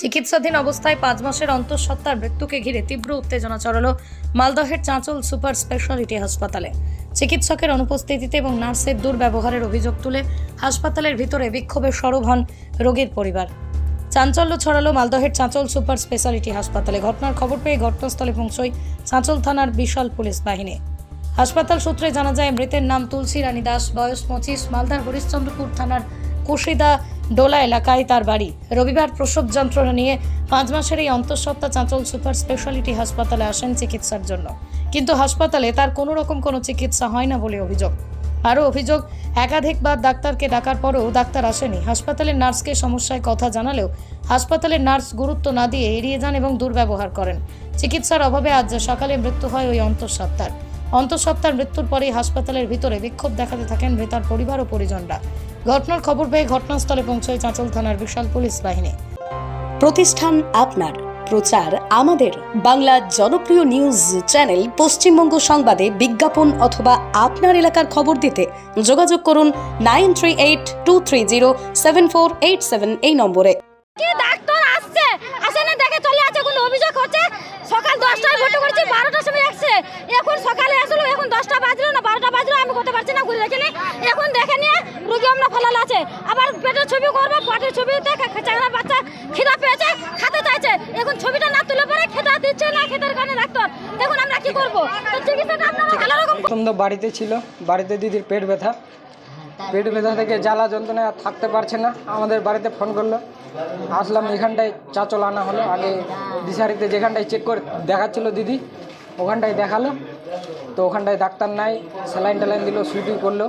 চিকিৎসাধীন অবস্থায় পাঁচ মাসের অন্তঃসত্ত্বার মৃত্যুকে ঘিরে তীব্র উত্তেজনা ছড়ালো মালদহের চাঁচল সুপার স্পেশালিটি হাসপাতালে। চিকিৎসকের অনুপস্থিতিতে এবং নার্সের দুর্ব্যবহারের অভিযোগ তুলে হাসপাতালের ভিতরে বিক্ষোভে সরব হন রোগীর পরিবার। চাঞ্চল্য ছড়ালো মালদহের চাঁচল সুপার স্পেশালিটি হাসপাতালে। ঘটনার খবর পেয়ে ঘটনাস্থলে পৌঁছয় চাঁচল থানার বিশাল পুলিশ বাহিনী। হাসপাতাল সূত্রে জানা যায়, মৃতের নাম তুলসী রানী দাস, বয়স পঁচিশ, মালদার হরিশ্চন্দ্রপুর থানার কুশিদা ডোলা এলাকায় তার বাড়ি। রবিবার প্রসব যন্ত্রণা নিয়ে পাঁচ মাসের এই অন্তঃসত্ত্বা চাঁচল সুপার স্পেশালিটি হাসপাতালে আসেন চিকিৎসার জন্য। কিন্তু হাসপাতালে তার কোনো রকম কোনো চিকিৎসা হয় না বলে অভিযোগ। আরও অভিযোগ, একাধিকবার ডাক্তারকে ডাকার পরেও ডাক্তার আসেনি। হাসপাতালের নার্সকে সমস্যায় কথা জানালেও হাসপাতালের নার্স গুরুত্ব না দিয়ে এড়িয়ে যান এবং দুর্ব্যবহার করেন। চিকিৎসার অভাবে আজ সকালে মৃত্যু হয় ওই অন্তঃসত্ত্বার। অন্তঃসত্ত্বার মৃত্যুর পরেই হাসপাতালের ভিতরে বিক্ষোভ দেখাতে থাকেন মৃতার পরিবার ও পরিজনরা। ঘটনার খবর পেয়ে ঘটনাস্থলে পৌঁছয় চাঁচল থানার বিশাল পুলিশ বাহিনী। প্রতিষ্ঠান আপনার। প্রচার আমাদের। বাংলা জনপ্রিয় নিউজ চ্যানেল পশ্চিমবঙ্গ সংবাদে বিজ্ঞাপন অথবা আপনার এলাকার খবর দিতে যোগাযোগ করুন nine three eight two three zero seven four eight seven এই নম্বরে। ডাক্তার আসছে? আসে না, দেখে চলে আছে কোনো অভিযোগ হচ্ছে? সকাল দশটায় ভর্তি করেছি বারোটার সময় আসছে। এখন সকালে আসলো এখন দশটা বাজলো না বারোটা বাজলো আমি করতে পারছি না ঘুরে রেখে এখন দেখে নিয়ে রুগী আমরা ফেলাল আছে। আবার পেটের ছবি করব পেটের ছবি দেখে চাংড়া বাচ্চা খিদা পেয়েছে খেতে চাইছে। এখন ছবিটা না তুলে পরে খেতে দিচ্ছে না খেতের কারণে ডাক্তার। দেখুন আমরা কি করব? চিকিৎসাটা আপনারা ভালো রকম প্রথম তো বাড়িতে ছিল বাড়িতে দিদির পেট ব্যথা। পেট ব্যথা থেকে জ্বালা যন্ত্রণায় থাকতে পারছে না। আমাদের বাড়িতে ফোন করল আসলাম এখানটায় চাচল আনা হলো আগে দিশারিতে যেখানটায় চেক করে দেখাচ্ছিল দিদি, ওখানটায় দেখাল। তো ওখানটায় ডাক্তার নাই, স্যালাইন ট্যালাইন দিল, সুইটি করল।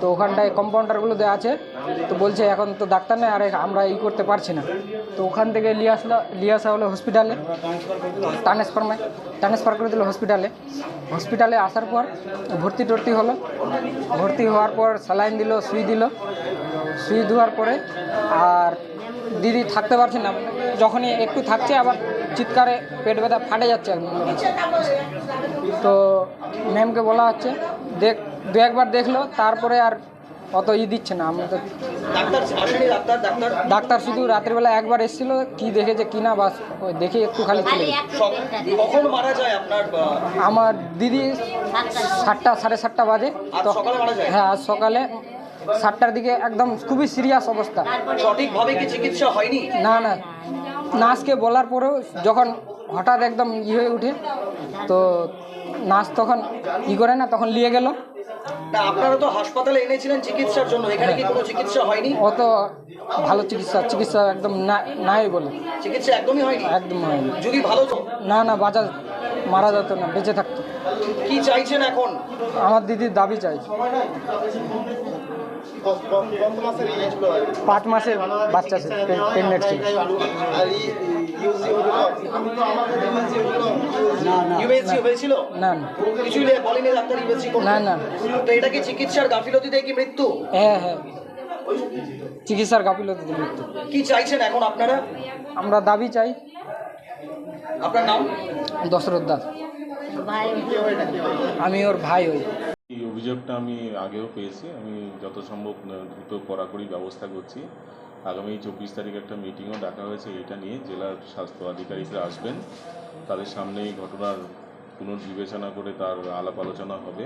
তো ওখানটায় কম্পাউন্ডারগুলো দেওয়া আছে। তো বলছে, এখন তো ডাক্তার নেই, আর আমরা ই করতে পারছি না। তো ওখান থেকে নিয়ে আসলো, নিয়ে আসা হলো হসপিটালে ট্রান্সফার ট্রান্সফার করে দিল হসপিটালে হসপিটালে আসার পর ভর্তি টর্তি হলো। ভর্তি হওয়ার পর স্যালাইন দিল, সুই দিল। সুই দেওয়ার পরে আর দিদি থাকতে পারছে না। যখনই একটু থাকছে আবার চিৎকারে পেট ব্যথা ফাটে যাচ্ছে তো ম্যামকে বলা হচ্ছে দেখ দু একবার দেখল তারপরে আর অত ই দিচ্ছে না। আমরা তো ডাক্তার শুধু রাত্রিবেলা একবার এসেছিল কি দেখেছে কি না বাস দেখে একটু খালি চলে আমার দিদি সাতটা সাড়ে সাতটা বাজে? হ্যাঁ আজ সকালে সাতটার দিকে একদম খুবই সিরিয়াস অবস্থা। সঠিকভাবে কি চিকিৎসা হয়নি? না না। নার্সকে বলার পরেও যখন হঠাৎ একদম ই হয়ে উঠে তো নার্স তখন ই করে না তখন নিয়ে গেল। না আপনারা তো হাসপাতালে এনেছিলেন চিকিৎসার জন্য এখানে কি কোনো চিকিৎসা হয়নি? অত ভালো চিকিৎসা চিকিৎসা একদম না নাই বলে। চিকিৎসা একদমই হয়নি? একদম হয়নি। যদি ভালো তো? না না বাজা মারা যেত না বেঁচে থাকতো। কি চাইছেন এখন? আমার দিদির দাবি চাই। পাঁচ মাসের বাচ্চা ছিল প্রেগনেন্ট না না। না এটা কি চিকিৎসার গাফিলতিতে কি মৃত্যু? হ্যাঁ হ্যাঁ। চিকিৎসার গাফিলতিতে মৃত্যু। কি চাইছেন এখন আপনারা? আমরা দাবি চাই। আপনার নাম? দশরথ দাস। আমি ওর ভাই হই। এই অভিযোগটা আমি আগেও পেয়েছি। আমি যত সম্ভব দ্রুত কড়াকড়ি ব্যবস্থা করছি। আগামী চব্বিশ তারিখ একটা মিটিংও ডাকা হয়েছে এটা নিয়ে। জেলার স্বাস্থ্য আধিকারিকরা আসবেন। তাদের সামনে এই ঘটনার পুনর্বিবেচনা করে তার আলাপ আলোচনা হবে।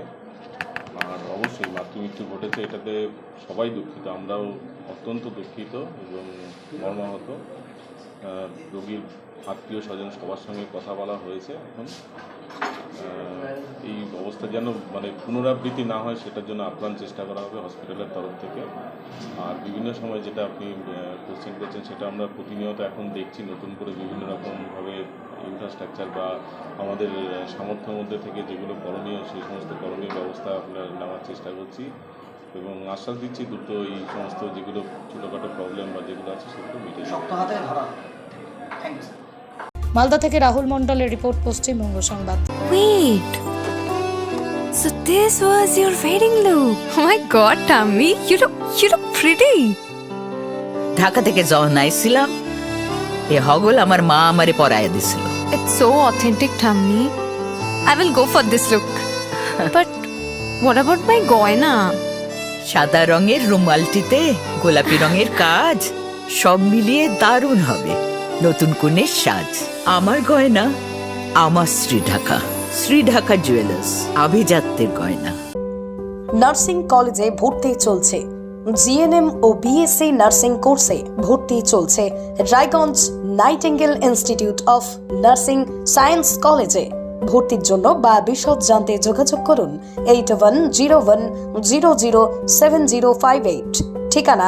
আর অবশ্যই মাতৃমৃত্যু ঘটেছে এটাতে সবাই দুঃখিত। আমরাও অত্যন্ত দুঃখিত এবং মর্মাহত। রোগীর আত্মীয় স্বজন সবার সঙ্গে কথা বলা হয়েছে এখন। এই অবস্থা যেন মানে পুনরাবৃত্তি না হয়, সেটার জন্য আপ্রাণ চেষ্টা করা হবে হসপিটালের তরফ থেকে। আর বিভিন্ন সময় যেটা আপনি কোশ্চেন করছেন, সেটা আমরা প্রতিনিয়ত এখন দেখছি, নতুন করে বিভিন্ন রকমভাবে ইনফ্রাস্ট্রাকচার বা আমাদের সামর্থ্যের মধ্যে থেকে যেগুলো করণীয়, সেই সমস্ত করণীয় ব্যবস্থা আপনার নেওয়ার চেষ্টা করছি। এবং আশ্বাস দিচ্ছি, দ্রুত এই সমস্ত যেগুলো ছোটোখাটো প্রবলেম বা যেগুলো আছে, সেগুলো মিটে যাবে। থ্যাংক ইউ মালদা থেকে রাহুল মণ্ডলের রিপোর্ট পশ্চিমবঙ্গ সংবাদ Wait. So this was your wedding look. Oh my god, Tammy, you look you look pretty. Dhaka থেকে যখন আইছিলাম এ হগল আমার মা আমারে পরায় দিছিল It's so authentic, Tammy. I will go for this look. but what about my goina? সাদা রঙের রুমালটিতে গোলাপি রঙের কাজ সব মিলিয়ে দারুণ হবে নতুন কনের সাজ। আমার গয়না, আমার শ্রী ঢাকা শ্রী ঢাকা জুয়েলার্স, আভিজাত্যের গয়না। নার্সিং কলেজে ভর্তি চলছে। জিএনএম ও বিএসসি নার্সিং কোর্সে ভর্তি চলছে Raiganj Nightingale institute of nursing science কলেজে। ভর্তির জন্য বা বিশদ জানতে যোগাযোগ করুন eight one zero one zero zero seven zero five eight. ঠিকানা